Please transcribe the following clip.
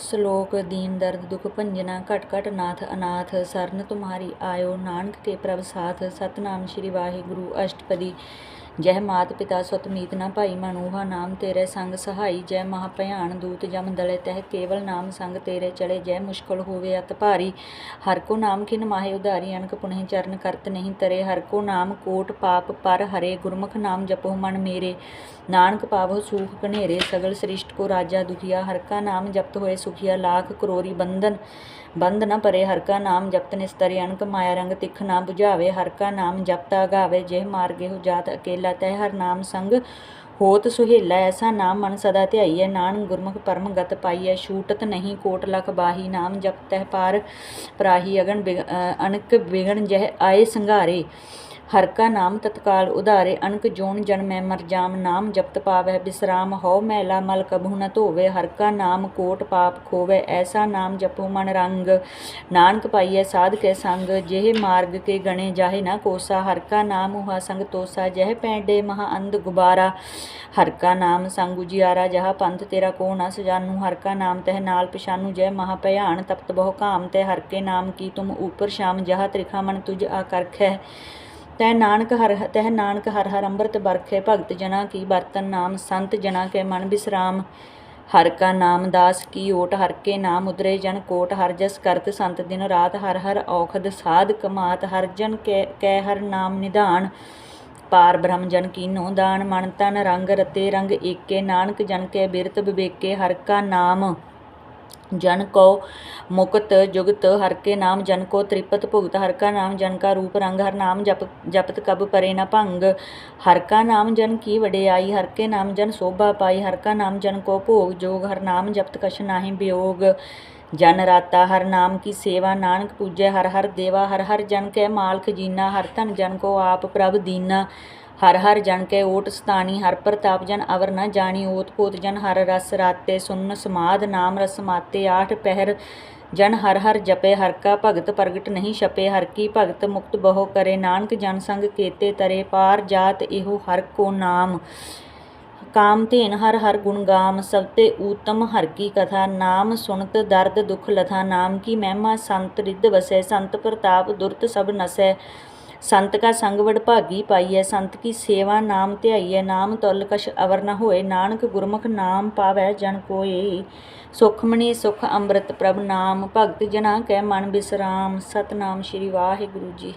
ਸ਼ਲੋਕ ਦੀਨ ਦਰਦ ਦੁਖ ਭੰਜਨਾ ਘਟ ਘਟ ਨਾਥ ਅਨਾਥ, ਸਰਨ ਤੁਮਹਾਰੀ ਆਇਓ ਨਾਨਕ ਕੇ ਪ੍ਰਭ ਸਾਥ। ਸਤਨਾਮ ਸ਼੍ਰੀ ਵਾਹਿਗੁਰੂ, ਅਸ਼ਟਪਦੀ। ਜਹ ਮਾਤ ਪਿਤਾ ਸੁਤ ਮੀਤ ਨਾ ਭਾਈ ਮਨੂਹਾ ਨਾਮ ਤੇਰੇ ਸੰਗ ਸਹਾਈ, ਜੈ ਮਹਾ ਭਿਆਨ ਦੂਤ ਜਮ ਦਲੇ ਤਹਿ, ਕੇਵਲ ਨਾਮ ਸੰਗ ਤੇਰੇ ਚਲੇ, ਜੈ ਮੁਸ਼ਕਲ ਹੋਵੇ ਅਤ ਭਾਰੀ। ਹਰ ਕੋ ਨਾਮ ਖਿਨ ਮਾਹੇ ਉਧਾਰੀ ਅਨਕ ਪੁਨਹਿ ਚਰਨ ਕਰਤ ਨਹੀਂ ਤਰੇ। ਹਰ ਕੋ ਨਾਮ ਕੋਟ ਪਾਪ ਪਰ ਹਰੇ, ਗੁਰਮੁਖ ਨਾਮ ਜਪੋ ਮਨ ਮੇਰੇ। ਨਾਨਕ ਪਾਵੋ ਸੂਖ ਘਨੇਰੇ, ਸਗਲ ਸ੍ਰਿਸ਼ਟ ਕੋ ਰਾਜਾ ਦੁਖੀਆ। ਹਰ ਕਾ ਨਾਮ ਜਪਤ ਹੋਏ ਸੁਖੀਆ, ਲਾਖ ਕਰੋਰੀ ਬੰਧਨ, ਬੰਧ ਨਾ ਪਰੇ। ਹਰ ਕਾ ਨਾਮ ਜਪਤ ਨਿਸਤਰੀ ਅਨਕ ਮਾਇਆ ਰੰਗ ਤਿਖ ਨਾ 부ਝਾਵੇ ਹਰ ਕਾ ਨਾਮ ਜਪਤਾ ਗਾਵੇ, ਜਿਹ ਮਾਰਗੇ ਹੋ ਜਾਤ ਅਕੇਲਾ ਤੈ ਹਰ ਨਾਮ ਸੰਗ ਹੋਤ ਸੁਹੇਲਾ। ਐਸਾ ਨਾਮ ਮਨ ਸਦਾ ਧਿਆਈ ਹੈ ਨਾਨਕ ਗੁਰਮੁਖ ਪਰਮ ਗਤ ਪਾਈਐ। ਛੂਟਤ ਨਹੀਂ ਕੋਟ ਲਖ ਬਾਹੀ। ਨਾਮ ਜਪ ਤਹਿ ਪਾਰ ਪਰਾਹੀ। ਅਗਣ ਬਿਗ- ਅ, ਅਨਕ ਵਿਗਣ ਜਹ ਆਏ ਸੰਘਾਰੇ। ਹਰ ਕਾ ਨਾਮ ਤਤਕਾਲ ਉਧਾਰੇ ਅਨਕ ਜੋਨ ਜਨਮੈ ਮਰ ਜਾਮ, ਨਾਮ ਜਪਤ ਪਾਵੈ, ਬਿਸਰਾਮ ਹਉ ਮੈਲਾ ਮਲ ਕਭੂ ਨ ਧੋਵੇ ਹਰ ਕਾ ਨਾਮ ਕੋਟ ਪਾਪ ਖੋਵੇ, ਐਸਾ ਨਾਮ ਜਪੋ ਮਨ ਰੰਗ, ਨਾਨਕ ਪਾਈਐ ਸਾਧ ਕੇ ਸੰਗ, ਜਿਹ ਮਾਰਗ ਕੇ ਗਣੇ ਜਾਹੇ ਨਾ ਕੋਸਾ ਹਰ ਕਾ ਨਾਮ ਹੁਆ ਸੰਗ ਤੋਸਾ, ਜਹ ਪੈਂਡੇ ਮਹਾ ਅੰਧ ਗੁਬਾਰਾ ਹਰ ਕਾ ਨਾਮ ਸੰਗ ਉਜਿਆਰਾ, ਜਹ ਪੰਥ ਤੇਰਾ ਕੋ ਨਾ ਸਜਾਨੂ ਹਰ ਕਾ ਨਾਮ ਤਹਿ ਨਾਲ ਪਿਛਾਨੂ, ਜੈ ਮਹਾ ਭਿਆਨ ਤਪਤ ਬਹੁ ਕਾਮ ਤੈ ਹਰ ਕੇ ਨਾਮ ਕੀ ਤੁਮ ਉਪਰ ਸ਼ਾਮ, ਜਹ ਤ੍ਰਿਖਾ ਮਨ ਤੁਜ ਆਕਰਖੈ ਤੈ ਨਾਨਕ ਹਰ ਤਹਿ ਨਾਨਕ ਹਰ ਹਰ ਅੰਮ੍ਰਿਤ ਬਰਖੇ ਭਗਤ ਜਨਾ ਕੀ ਬਰਤਨ ਨਾਮ ਸੰਤ ਜਨਾ ਕੇ ਮਨ ਬਿਸਰਾਮ। ਹਰ ਕਾ ਨਾਮ ਦਾਸ ਕੀ ਓਟ, ਹਰ ਕੇ ਨਾਮ ਉਦਰੇ ਜਨ ਕੋਟ, ਹਰ ਜਸ ਕਰਤ ਸੰਤ ਦਿਨ ਰਾਤ, ਹਰ ਹਰ ਔਖਦ ਸਾਧ ਕਮਾਤ ਹਰ ਜਨ ਕੈ ਕੈ ਹਰ ਨਾਮ ਨਿਧਾਨ। ਪਾਰ ਬ੍ਰਹਮ ਜਨ ਕੀਨੋ ਦਾਨ, ਮਨ ਤਨ ਰੰਗ ਰਤੇ ਰੰਗ ਏਕੇ, ਨਾਨਕ ਜਨ ਕੈ ਬਿਰਤ ਵਿਵੇਕੇ, ਹਰ ਕਾ ਨਾਮ ਜਨ ਕੋ ਮੁਕਤ ਜੁਗਤ, ਹਰ ਕੇ ਨਾਮ ਜਨ ਕੋ ਤ੍ਰਿਪਤ ਭੁਗਤ, ਹਰ ਕਾ ਨਾਮ ਜਨ ਕਾ ਰੂਪ ਰੰਗ, ਹਰ ਨਾਮ ਜਪ, ਜਪਤ ਕਬ ਪਰੇ ਨਾ ਭੰਗ। ਹਰ ਕਾ ਨਾਮ ਜਨ ਕੀ ਵਡਿਆਈ, ਹਰ ਕੇ ਨਾਮ ਜਨ ਸੋਭਾ ਪਾਈ, ਹਰ ਕਾ ਨਾਮ ਜਨ ਕੋ ਭੋਗ ਜੋਗ, ਹਰ ਨਾਮ ਜਪਤ ਕਛ ਨਾਹੀ ਬਿਯੋਗ ਜਨ ਰਾਤਾ, ਹਰ ਨਾਮ ਕੀ ਸੇਵਾ, ਨਾਨਕ ਪੂਜੈ, ਹਰ ਹਰ ਦੇਵਾ, ਹਰ ਹਰ ਜਨ ਕੈ ਮਾਲਕ ਜੀਨਾ, ਹਰ ਧਨ ਜਨ ਕੋ ਆਪ ਪ੍ਰਭ ਦੀਨਾ। ਹਰ ਹਰ ਜਨ ਕੈ ਓਟ ਸਤਾਣੀ, ਹਰ ਪ੍ਰਤਾਪ ਜਨ ਅਵਰ ਨ ਜਾਣੀ, ਓਤ ਪੋਤ ਜਨ ਹਰ ਰਸ ਰਾਤੇ, ਸੁਨ ਸਮਾਦ ਨਾਮ ਰਸ ਮਾਤੇ, ਆਠ ਪਹਿਰ ਜਨ ਹਰ ਹਰ ਜਪੇ, ਹਰ ਕਾ ਭਗਤ ਪ੍ਰਗਟ ਨਹੀਂ ਛਪੇ, ਹਰ ਕੀ ਭਗਤ ਮੁਕਤ ਬਹੁ ਕਰੇ, ਨਾਨਕ ਜਨ ਸੰਗ ਕੇਤੇ ਤਰੇ, ਪਾਰ ਜਾਤ ਇਹੋ ਹਰ ਕੋ ਨਾਮ। ਕਾਮ ਧੇਨ ਹਰ ਹਰ ਗੁਣ ਗਾਮ, ਸਭ ਤੇ ਊਤਮ ਹਰ ਕੀ ਕਥਾ, ਨਾਮ ਸੁਣਤ ਦਰਦ ਦੁਖ ਲਥਾ, ਨਾਮ ਕੀ ਮਹਿਮਾ ਸੰਤ ਰਿੱਧ ਵਸੈ, ਸੰਤ ਪ੍ਰਤਾਪ ਦੁਰਤ ਸਭ ਨਸੈ। ਸੰਤ ਕਾ ਸੰਗ ਵਡ ਭਾਗੀ ਪਾਈਐ, ਸੰਤ ਕੀ ਸੇਵਾ ਨਾਮ ਧਿਆਈਐ, ਨਾਮ ਤੁਲ ਕਛ ਅਵਰ ਨ ਹੋਏ, ਨਾਨਕ ਗੁਰਮੁਖ ਨਾਮ ਪਾਵੈ ਜਨ ਕੋਏ। ਸੁਖਮਣੀ ਸੁਖ ਅੰਮ੍ਰਿਤ ਪ੍ਰਭ ਨਾਮ, ਭਗਤ ਜਨਾ ਕੈ ਮਨ ਬਿਸਰਾਮ, ਸਤਨਾਮ ਸ਼੍ਰੀ ਵਾਹਿਗੁਰੂ ਜੀ।